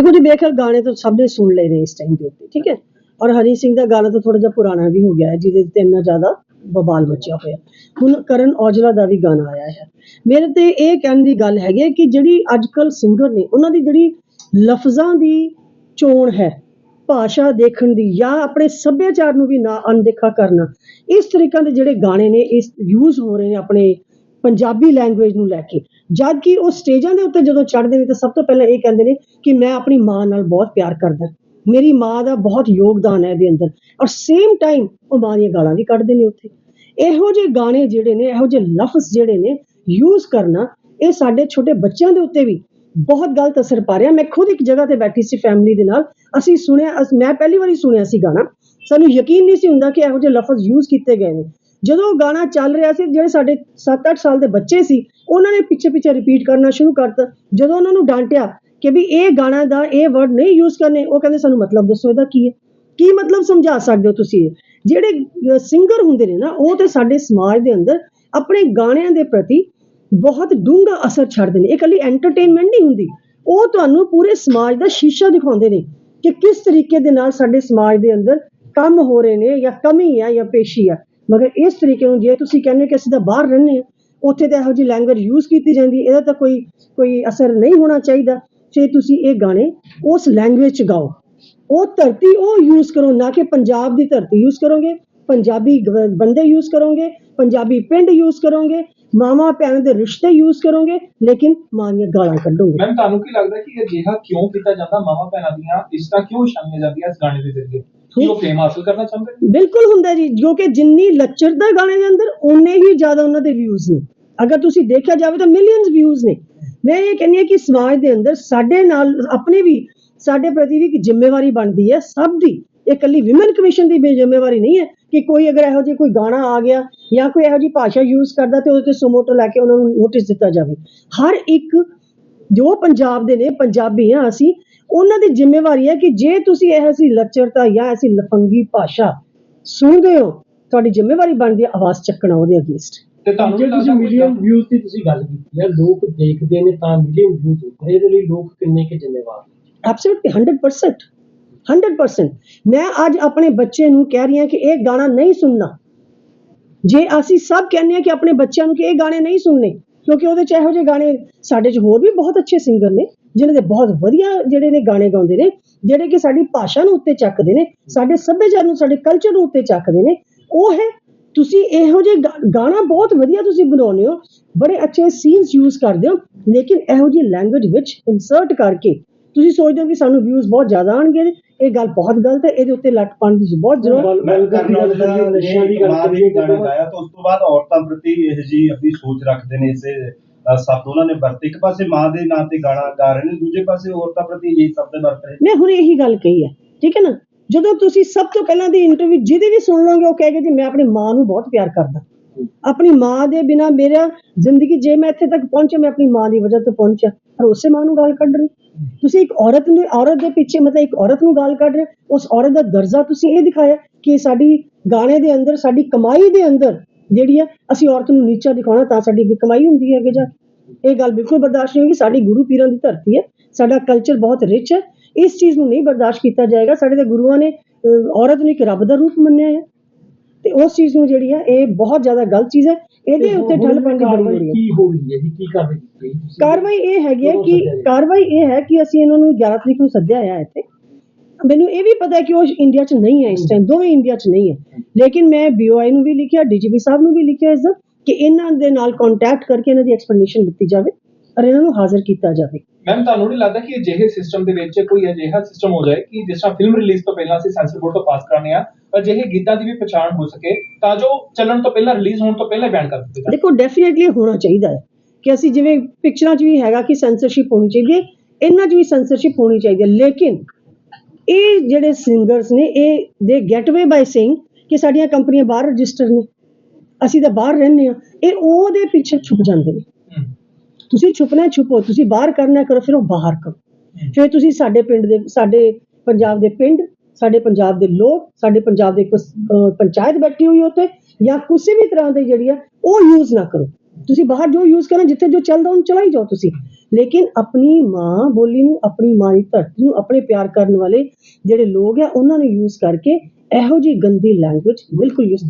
ਦੇਖੋ ਜੀ ਬੇਖਰ ਗਾਣੇ ਤਾਂ ਸਭ ਨੇ ਸੁਣ ਲਏ ਨੇ ਇਸ ਟਾਈਮ ਦੇ ਉੱਤੇ, ਠੀਕ ਹੈ? ਔਰ ਹਰੀ ਸਿੰਘ ਦਾ ਗਾਣਾ ਤਾਂ ਥੋੜਾ ਜਿਹਾ ਪੁਰਾਣਾ ਵੀ ਹੋ ਗਿਆ ਹੈ, ਜਿਹਦੇ ਤੇ ਇੰਨਾ ਜ਼ਿਆਦਾ ਬਵਾਲ ਮਚਿਆ ਹੋਇਆ ਹੁਣ ਕਰਨ ਔਜਲਾ ਦਾ ਵੀ ਗਾਣਾ ਆਇਆ ਹੈ। ਮੇਰੇ ਤੇ ਇਹ ਕਹਿਣ ਦੀ ਗੱਲ ਹੈਗੀ ਹੈ ਕਿ ਜਿਹੜੀ ਅੱਜ ਕੱਲ ਸਿੰਗਰ ਨੇ, ਉਹਨਾਂ ਦੀ ਜਿਹੜੀ ਲਫ਼ਜ਼ਾਂ ਦੀ ਚੋਣ ਹੈ, ਭਾਸ਼ਾ ਦੇਖਣ ਦੀ ਜਾਂ ਆਪਣੇ ਸੱਭਿਆਚਾਰ ਨੂੰ ਵੀ ਨਾ ਅਣਦੇਖਾ ਕਰਨਾ, ਇਸ ਤਰੀਕਾਂ ਦੇ ਜਿਹੜੇ ਗਾਣੇ ਨੇ, ਇਸ ਯੂਜ਼ ਹੋ ਰਹੇ ਨੇ ਆਪਣੇ ਪੰਜਾਬੀ ਲੈਂਗੁਏਜ ਨੂੰ ਲੈ ਕੇ। ਜਦ ਕਿ ਉਹ ਸਟੇਜਾਂ ਦੇ ਉੱਤੇ ਜਦੋਂ ਚੜ੍ਹਦੇ ਨੇ ਤਾਂ ਸਭ ਤੋਂ ਪਹਿਲਾਂ ਇਹ ਕਹਿੰਦੇ ਨੇ ਕਿ ਮੈਂ ਆਪਣੀ ਮਾਂ ਨਾਲ ਬਹੁਤ ਪਿਆਰ ਕਰਦਾ। ਮੇਰੀ ਮਾਂ ਦਾ ਬਹੁਤ ਯੋਗਦਾਨ ਹੈ ਇਹਦੇ ਅੰਦਰ। ਔਰ ਸੇਮ ਟਾਈਮ ਉਹ ਮਾਂ ਦੀਆਂ ਗਾਲਾਂ ਵੀ ਕੱਢਦੇ ਨੇ ਉੱਥੇ। ਇਹੋ ਜਿਹੇ ਗਾਣੇ ਜਿਹੜੇ ਨੇ, ਇਹੋ ਜਿਹੇ ਲਫ਼ਜ਼ ਜਿਹੜੇ ਨੇ ਯੂਜ਼ ਕਰਨਾ, ਇਹ ਸਾਡੇ ਛੋਟੇ ਬੱਚਿਆਂ ਦੇ ਉੱਤੇ ਵੀ ਬਹੁਤ ਗਲਤ ਅਸਰ ਪਾ ਰਿਹਾ। ਮੈਂ ਖੁਦ ਇੱਕ ਜਗ੍ਹਾ ਤੇ ਬੈਠੀ ਸੀ ਫੈਮਿਲੀ ਦੇ ਨਾਲ। ਅਸੀਂ ਸੁਣਿਆ, ਅਸ- ਮੈਂ ਪਹਿਲੀ ਵਾਰੀ ਸੁਣਿਆ ਸੀ ਗਾਣਾ। ਸਾਨੂੰ ਯਕੀਨ ਨਹੀਂ ਸੀ ਹੁੰਦਾ ਕਿ ਇਹੋ ਜਿਹੇ ਲਫ਼ਜ਼ ਯੂਜ਼ ਕੀਤੇ ਗਏ ਨੇ। ਜਦੋਂ ਉਹ ਗਾਣਾ ਚੱਲ ਰਿਹਾ ਸੀ, ਜਿਹੜੇ ਸਾਡੇ 7-8 ਸਾਲ ਦੇ ਬੱਚੇ ਸੀ, ਉਹਨਾਂ ਨੇ ਪਿੱਛੇ ਪਿੱਛੇ ਰਿਪੀਟ ਕਰਨਾ ਸ਼ੁਰੂ ਕਰਤਾ ਜਦੋਂ ਉਹਨਾਂ ਨੂੰ ਡਾਂਟਿਆ ਕਿ ਵੀ ਇਹ ਗਾਣਾ ਦਾ ਇਹ ਵਰਡ ਨਹੀਂ ਯੂਜ਼ ਕਰਨੇ, ਉਹ ਕਹਿੰਦੇ, ਸਾਨੂੰ ਮਤਲਬ ਦੱਸੋ ਇਹਦਾ ਕੀ ਹੈ? ਕੀ ਮਤਲਬ ਸਮਝਾ ਸਕਦੇ ਹੋ ਤੁਸੀਂ ਜਿਹੜੇ ਸਿੰਗਰ ਹੁੰਦੇ ਨੇ ਨਾ, ਉਹ ਤੇ ਸਾਡੇ ਸਮਾਜ ਦੇ ਅੰਦਰ ਆਪਣੇ ਗਾਣਿਆਂ ਦੇ ਪ੍ਰਤੀ ਬਹੁਤ ਡੂੰਘਾ ਅਸਰ ਛੱਡਦੇ ਨੇ। ਇਹ ਇਕੱਲੀ ਐਂਟਰਟੇਨਮੈਂਟ ਨਹੀਂ ਹੁੰਦੀ। ਉਹ ਤੁਹਾਨੂੰ ਪੂਰੇ ਸਮਾਜ ਦਾ ਸ਼ੀਸ਼ਾ ਦਿਖਾਉਂਦੇ ਨੇ ਕਿ ਕਿਸ ਤਰੀਕੇ ਦੇ ਨਾਲ ਸਾਡੇ ਸਮਾਜ ਦੇ ਅੰਦਰ ਕੰਮ ਹੋ ਰਹੇ ਨੇ ਜਾਂ ਕਮੀ ਹੈ ਜਾਂ ਪੇਸ਼ੀ ਹੈ ਮਗਰ ਇਸ ਤਰੀਕੇ ਨੂੰ ਜੇ ਤੁਸੀਂ ਕਹਿੰਦੇ ਕਿ ਅਸੀਂ ਤਾਂ ਬਾਹਰ ਰਹਿੰਦੇ ਹਾਂ, ਉੱਥੇ ਤਾਂ ਇਹੋ ਜਿਹੀ ਲੈਂਗੁਏਜ ਯੂਜ਼ ਕੀਤੀ ਜਾਂਦੀ ਇਹਦਾ ਤਾਂ ਕੋਈ ਕੋਈ ਅਸਰ ਨਹੀਂ ਹੋਣਾ ਚਾਹੀਦਾ। ਜੇ ਤੁਸੀਂ ਇਹ ਗਾਣੇ ਉਸ ਲੈਂਗੁਏਜ ਚ ਗਾਓ। ਉਹ ਧਰਤੀ ਉਹ ਯੂਜ਼ ਕਰੋ, ਨਾ ਕਿ ਪੰਜਾਬ ਦੀ ਧਰਤੀ ਯੂਜ਼ ਕਰੋਗੇ। ਪੰਜਾਬੀ ਬੰਦੇ ਯੂਜ਼ ਕਰੋਗੇ, ਪੰਜਾਬੀ ਪਿੰਡ ਯੂਜ਼ ਕਰੋਗੇ ਮਾਮਾ ਭੈਣ ਦੇ ਰਿਸ਼ਤੇ ਯੂਜ਼ ਕਰੋਗੇ, ਲੇਕਿਨ ਮਾਂ ਦੀਆਂ ਗਾਲਾਂ ਕੱਢੋਗੇ। ਮੈਮ ਤੁਹਾਨੂੰ ਕੀ ਲੱਗਦਾ ਕਿ ਅਜਿਹਾ ਕਿਉਂ ਕੀਤਾ ਜਾਂਦਾ ਮਾਵਾ ਭੈਣਾਂ ਦੀਆਂ? ਇਸ ਤਰ੍ਹਾਂ ਕਿਉਂ ਸ਼ਾਮਿਲ ਜਾਂਦੀਆਂ ਇਸ ਗਾਣੇ ਦੇ ਜ਼ਰੀਏ? ਕੀ ਉਹ ਫੇਮ ਹਾਸਲ ਕਰਨਾ ਚਾਹੁੰਦੇ? ਨੇ ਬਿਲਕੁਲ ਹੁੰਦਾ ਜੀ ਜੋ ਕਿ ਜਿੰਨੀ ਲੱਚਰਤਾ ਗਾਣੇ ਦੇ ਅੰਦਰ ਉਨੇ ਹੀ ਜ਼ਿਆਦਾ ਉਹਨਾਂ ਦੇ ਵਿਊਜ਼ ਨੇ। ਅਗਰ ਤੁਸੀਂ ਦੇਖਿਆ ਜਾਵੇ ਤਾਂ ਮਿਲੀਅਨਸ ਵਿਊਜ਼ ਨੇ। ਮੈਂ ਇਹ ਕਹਿੰਦੀ ਹਾਂ ਕਿ ਸਮਾਜ ਦੇ ਅੰਦਰ ਸਾਡੇ ਨਾਲ ਆਪਣੇ ਵੀ ਸਾਡੇ ਪ੍ਰਤੀ ਵੀ ਇੱਕ ਜ਼ਿੰਮੇਵਾਰੀ ਬਣਦੀ ਹੈ। ਸਭ ਦੀ ਇਹ ਇਕੱਲੀ ਵਿਮਨ ਕਮਿਸ਼ਨ ਦੀ ਜ਼ਿੰਮੇਵਾਰੀ ਨਹੀਂ ਹੈ ਕਿ ਕੋਈ ਅਗਰ ਇਹੋ ਜਿਹੀ ਕੋਈ ਗਾਣਾ ਆ ਗਿਆ ਜਾਂ ਕੋਈ ਇਹੋ ਜਿਹੀ ਭਾਸ਼ਾ ਯੂਜ਼ ਕਰਦਾ ਤੇ ਉਹਦੇ ਤੇ ਸੁਮੋਟੋ ਲੈ ਕੇ ਉਹਨਾਂ ਨੂੰ ਨੋਟਿਸ ਦਿੱਤਾ ਜਾਵੇ। ਹਰ ਇੱਕ ਜੋ ਪੰਜਾਬ ਦੇ ਨੇ ਪੰਜਾਬੀ ਆ ਅਸੀਂ ਉਹਨਾਂ ਦੀ ਜ਼ਿੰਮੇਵਾਰੀ ਹੈ ਕਿ ਜੇ ਤੁਸੀਂ ਇਹ ਅਸੀਂ ਲੱਚਰਤਾ ਜਾਂ ਅਸੀਂ ਲਫੰਗੀ ਭਾਸ਼ਾ ਸੁਣਦੇ ਹੋ ਤੁਹਾਡੀ ਜ਼ਿੰਮੇਵਾਰੀ ਬਣਦੀ ਹੈ ਆਵਾਜ਼ ਚੱਕਣਾ ਉਹਦੇ ਅਗੇਂਸਟ। ਤੇ ਤੁਹਾਨੂੰ ਜੇ ਵੀ ਤੁਸੀਂ ਲੱਗਦਾ ਮਿਲੀਅਨ ਵਿਊਜ਼ ਦੀ ਤੁਸੀਂ ਗੱਲ ਕੀਤੀ ਹੈ ਲੋਕ ਦੇਖਦੇ ਨੇ ਤਾਂ ਮਿਲੀਅਨ ਵਿਊਜ਼ ਹੁੰਦੇ ਇਹਦੇ ਲਈ ਲੋਕ ਕਿੰਨੇ ਕੁ ਜ਼ਿੰਮੇਵਾਰ ਨੇ? ਐਬਸੋਲੂਟਲੀ 100% 100% ਮੈਂ ਅੱਜ ਆਪਣੇ ਬੱਚੇ ਨੂੰ ਕਹਿ ਰਹੀ ਹਾਂ ਕਿ ਇਹ ਗਾਣਾ ਨਹੀਂ ਸੁਣਨਾ। ਜੇ ਅਸੀਂ ਸਭ ਕਹਿੰਦੇ ਹਾਂ ਕਿ ਆਪਣੇ ਬੱਚਿਆਂ ਨੂੰ ਕਿ ਇਹ ਗਾਣੇ ਨਹੀਂ ਸੁਣਨੇ ਕਿਉਂਕਿ ਉਹਦੇ ਚ ਇਹੋ ਜਿਹੇ ਗਾਣੇ ਸਾਡੇ ਚ ਹੋਰ ਵੀ ਬਹੁਤ ਅੱਛੇ ਸਿੰਗਰ ਨੇ ਜਿਨ੍ਹਾਂ ਦੇ ਬਹੁਤ ਵਧੀਆ ਜਿਹੜੇ ਨੇ ਗਾਣੇ ਗਾਉਂਦੇ ਨੇ ਜਿਹੜੇ ਕਿ ਸਾਡੀ ਭਾਸ਼ਾ ਨੂੰ ਉੱਤੇ ਚੱਕਦੇ ਨੇ ਸਾਡੇ ਸੱਭਿਆਚਾਰ ਨੂੰ ਸਾਡੇ ਕਲਚਰ ਨੂੰ ਉੱਤੇ ਚੱਕਦੇ ਨੇ ਉਹ ਹੈ ਤੁਸੀਂ ਇਹੋ ਜਿਹੇ ਗਾਣਾ ਬਹੁਤ ਵਧੀਆ ਤੁਸੀਂ ਬਣਾਉਂਦੇ ਹੋ ਬੜੇ ਅੱਛੇ ਸੀਨਸ ਯੂਜ਼ ਕਰਦੇ ਹੋ ਲੇਕਿਨ ਇਹੋ ਜਿਹੀ ਲੈਂਗੁਏਜ ਵਿੱਚ ਇਨਸਰਟ ਕਰਕੇ ਤੁਸੀਂ ਸੋਚਦੇ ਹੋ ਕਿ ਸਾਨੂੰ ਵਿਊਜ਼ ਬਹੁਤ ਜ਼ਿਆਦਾ ਆਣਗੇ ਇਹ ਗੱਲ ਬਹੁਤ ਗਲਤ ਹੈ ਇਹਦੇ ਉੱਤੇ ਲੱਟ ਪਾਉਣ ਦੀ ਬਹੁਤ ਜ਼ਰੂਰਤ ਗੱਲ- ਮੈਂ ਗੱਲ ਕਰਨ ਕਰੀਏ ਔਜਲਾ ਤਾਂ ਨਸ਼ਿਆਂ ਦੀ ਗੱਲ ਕਰੀਏ ਗਾਣਾ ਗਾਇਆ ਤਾਂ ਉਸ ਤੋਂ ਬਾਅਦ ਔਰਤਾਂ ਪ੍ਰਤੀ ਇਹ ਜੀ ਆਪਣੀ ਸੋਚ ਰੱਖਦੇ ਨੇ ਇਸੇ ਸ਼ਬਦ ਉਹਨਾਂ ਨੇ ਵਰਤੇ। ਇੱਕ ਪਾਸੇ ਮਾਂ ਦੇ ਨਾਂ ਤੇ ਗਾਣਾ ਗਾ ਰਹੇ ਨੇ, ਦੂਜੇ ਪਾਸੇ ਔਰਤਾਂ ਪ੍ਰਤੀ ਇਹ ਸ਼ਬਦ ਵਰਤ ਰਹੇ ਮੈਂ ਹੁਣ ਇਹੀ ਗੱਲ ਕਹੀ ਹੈ ਠੀਕ ਹੈ ਨਾ? ਜਦੋਂ ਤੁਸੀਂ ਸਭ ਤੋਂ ਪਹਿਲਾਂ ਦੀ ਇੰਟਰਵਿਊ ਜਿਹਦੀ ਵੀ ਸੁਣ ਲਓਗੇ, ਉਹ ਕਹੇਗਾ ਜੀ, ਮੈਂ ਆਪਣੀ ਮਾਂ ਨੂੰ ਬਹੁਤ ਪਿਆਰ ਕਰਦਾ। ਆਪਣੀ ਮਾਂ ਦੇ ਬਿਨਾ ਮੇਰਾ ਜ਼ਿੰਦਗੀ, ਜੇ ਮੈਂ ਇੱਥੇ ਤੱਕ ਪਹੁੰਚਿਆ, ਮੈਂ ਆਪਣੀ ਮਾਂ ਦੀ ਵਜ੍ਹਾ ਤੋਂ ਪਹੁੰਚਿਆ। ਪਰ ਉਸੇ ਮਾਂ ਨੂੰ ਗਾਲ ਕੱਢ ਰਹੇ ਤੁਸੀਂ ਇੱਕ ਔਰਤ ਨੂੰ, ਔਰਤ ਦੇ ਪਿੱਛੇ ਮਤਲਬ ਇੱਕ ਔਰਤ ਨੂੰ ਗਾਲ ਕੱਢ ਰਹੇ ਉਸ ਔਰਤ ਦਾ ਦਰਜਾ ਤੁਸੀਂ ਇਹ ਦਿਖਾਇਆ ਕਿ ਸਾਡੀ ਗਾਣੇ ਦੇ ਅੰਦਰ, ਸਾਡੀ ਕਮਾਈ ਦੇ ਅੰਦਰ ਜਿਹੜੀ ਆ ਅਸੀਂ ਔਰਤ ਨੂੰ ਨੀਚਾ ਦਿਖਾਉਣਾ ਤਾਂ ਸਾਡੀ ਅੱਗੇ ਕਮਾਈ ਹੁੰਦੀ ਹੈ ਅੱਗੇ ਜਾ। ਇਹ ਗੱਲ ਬਿਲਕੁਲ ਬਰਦਾਸ਼ਤ ਨਹੀਂ ਹੋਗੀ ਸਾਡੀ ਗੁਰੂ ਪੀਰਾਂ ਦੀ ਧਰਤੀ ਹੈ। ਸਾਡਾ ਕਲਚਰ ਬਹੁਤ ਰਿਚ ਹੈ। ਇਸ ਚੀਜ਼ ਨੂੰ ਨਹੀਂ ਬਰਦਾਸ਼ਤ ਕੀਤਾ ਜਾਏਗਾ। ਸਾਡੇ ਦੇ ਗੁਰੂਆਂ ਨੇ ਔਰਤ ਨੂੰ ਇੱਕ ਰੱਬ ਦਾ ਰੂਪ ਮੰਨਿਆ ਹੈ। ਤੇ ਉਸ ਚੀਜ਼ ਨੂੰ ਜਿਹੜੀ ਹੈ ਇਹ ਬਹੁਤ ਜ਼ਿਆਦਾ ਗਲਤ ਚੀਜ਼ ਹੈ। ਇਹਦੇ ਉੱਤੇ ਠੱਲ ਪਾਉਣ ਦੀ ਬੜੀ ਲੋੜ ਹੈ। ਕੀ ਹੋ ਰਹੀ ਹੈ ਜੀ ਕੀ ਕਾਰਵਾਈ? ਕਾਰਵਾਈ ਇਹ ਹੈਗੀ ਹੈ ਕਿ? ਕਾਰਵਾਈ ਇਹ ਹੈ ਕਿ ਅਸੀਂ ਇਹਨਾਂ ਨੂੰ 11 ਤਰੀਕ ਨੂੰ ਸੱਦਿਆ ਹੈ ਇੱਥੇ। ਮੈਨੂੰ ਇਹ ਵੀ ਪਤਾ ਹੈ ਕਿ ਉਹ ਇੰਡੀਆ 'ਚ ਨਹੀਂ ਹੈ ਇਸ ਟਾਈਮ ਦੋਵੇਂ ਇੰਡੀਆ 'ਚ ਨਹੀਂ ਹੈ। ਲੇਕਿਨ ਮੈਂ ਬੀਓਆਈ ਨੂੰ ਵੀ ਲਿਖਿਆ ਡੀਜੀਪੀ ਸਾਹਿਬ ਨੂੰ ਵੀ ਲਿਖਿਆ ਇਸ ਦਾ ਕਿ ਇਹਨਾਂ ਦੇ ਨਾਲ ਕੰਟੈਕਟ ਕਰਕੇ ਇਹਨਾਂ ਦੀ ਐਕਸਪਲੇਨੇਸ਼ਨ ਦਿੱਤੀ ਜਾਵੇ ਔਰ ਇਹਨਾਂ ਨੂੰ ਹਾਜ਼ਰ ਕੀਤਾ ਜਾਵੇ। ਮੈਮ ਤੁਹਾਨੂੰ ਨਹੀਂ ਲੱਗਦਾ ਕਿ ਅਜਿਹੇ ਸਿਸਟਮ ਦੇ ਵਿੱਚ ਕੋਈ ਅਜਿਹਾ ਸਿਸਟਮ ਹੋ ਜਾਏ ਕਿ ਜਿਸ ਤਰ੍ਹਾਂ ਫਿਲਮ ਰਿਲੀਜ਼ ਤੋਂ ਪਹਿਲਾਂ ਅਸੀਂ ਸੈਂਸਰ ਬੋਰਡ ਤੋਂ ਪਾਸ ਕਰਾਣੇ ਆ ਅਜਿਹੇ ਗੀਤਾਂ ਦੀ ਵੀ ਪਛਾਣ ਹੋ ਸਕੇ ਤਾਂ ਜੋ ਚੱਲਣ ਤੋਂ ਪਹਿਲਾਂ ਰਿਲੀਜ਼ ਹੋਣ ਤੋਂ ਪਹਿਲਾਂ ਬੈਨ ਕਰ ਦਿੱਤੇ ਜਾਣ। ਦੇਖੋ ਡੈਫੀਨਿਟਲੀ ਹੋਣਾ ਚਾਹੀਦਾ ਹੈ ਕਿ ਅਸੀਂ ਜਿਵੇਂ ਪਿਕਚਰਾਂ 'ਚ ਵੀ ਹੈਗਾ ਕਿ ਸੈਂਸਰਸ਼ਿਪ ਹੋਣੀ ਚਾਹੀਦੀ ਹੈ ਇਹਨਾਂ 'ਚ ਵੀ ਸੈਂਸਰਸ਼ਿਪ ਹੋਣੀ ਚਾਹੀਦੀ ਹੈ ਲੇਕਿਨ ਇਹ ਜਿਹੜੇ ਸਿੰਗਰਸ ਨੇ ਇਹ ਦੇ ਗੈਟ ਅਵੇ ਬਾਈ ਸੇਇੰਗ ਕਿ ਸਾਡੀਆਂ ਕੰਪਨੀਆਂ ਬਾਹਰ ਰਜਿਸਟਰ ਨੇ। ਅਸੀਂ ਤਾਂ ਬਾਹਰ ਰਹਿੰਦੇ ਆ ਇਹ ਉਹਦੇ ਪਿੱਛੇ ਛੁਪ ਜਾਂਦੇ ਨੇ। ਤੁਸੀਂ ਛੁਪਣਾ ਛੁਪੋ ਤੁਸੀਂ ਬਾਹਰ ਕਰਨਾ ਕਰੋ ਫਿਰ ਉਹ ਬਾਹਰ ਕਰੋ। ਫਿਰ ਤੁਸੀਂ ਸਾਡੇ ਪਿੰਡ ਦੇ ਸਾਡੇ ਪੰਜਾਬ ਦੇ ਪਿੰਡ ਸਾਡੇ ਪੰਜਾਬ ਦੇ ਲੋਕ ਸਾਡੇ ਪੰਜਾਬ ਦੇ ਪੰਚਾਇਤ ਬੈਠੀ ਹੋਈ ਉੱਥੇ ਜਾਂ ਕਿਸੇ ਵੀ ਤਰ੍ਹਾਂ ਦੀ ਜਿਹੜੀ ਆ ਉਹ ਯੂਜ਼ ਨਾ ਕਰੋ। ਤੁਸੀਂ ਬਾਹਰ ਜੋ ਯੂਜ਼ ਕਰਨਾ ਜਿੱਥੇ ਜੋ ਚੱਲਦਾ ਉਹਨੂੰ ਚਲਾਈ ਜਾਓ ਤੁਸੀਂ। ਲੇਕਿਨ ਆਪਣੀ ਮਾਂ ਬੋਲੀ ਨੂੰ, ਆਪਣੀ ਮਾਂ ਦੀ ਧਰਤੀ ਨੂੰ, ਆਪਣੇ ਪਿਆਰ ਕਰਨ ਵਾਲੇ ਜਿਹੜੇ ਲੋਕ ਹੈ ਉਹਨਾਂ ਨੂੰ ਯੂਜ਼ ਕਰਕੇ ਇਹੋ ਜਿਹੀ ਗੰਦੀ ਲੈਂਗੁਏਜ ਬਿਲਕੁਲ ਯੂਜ਼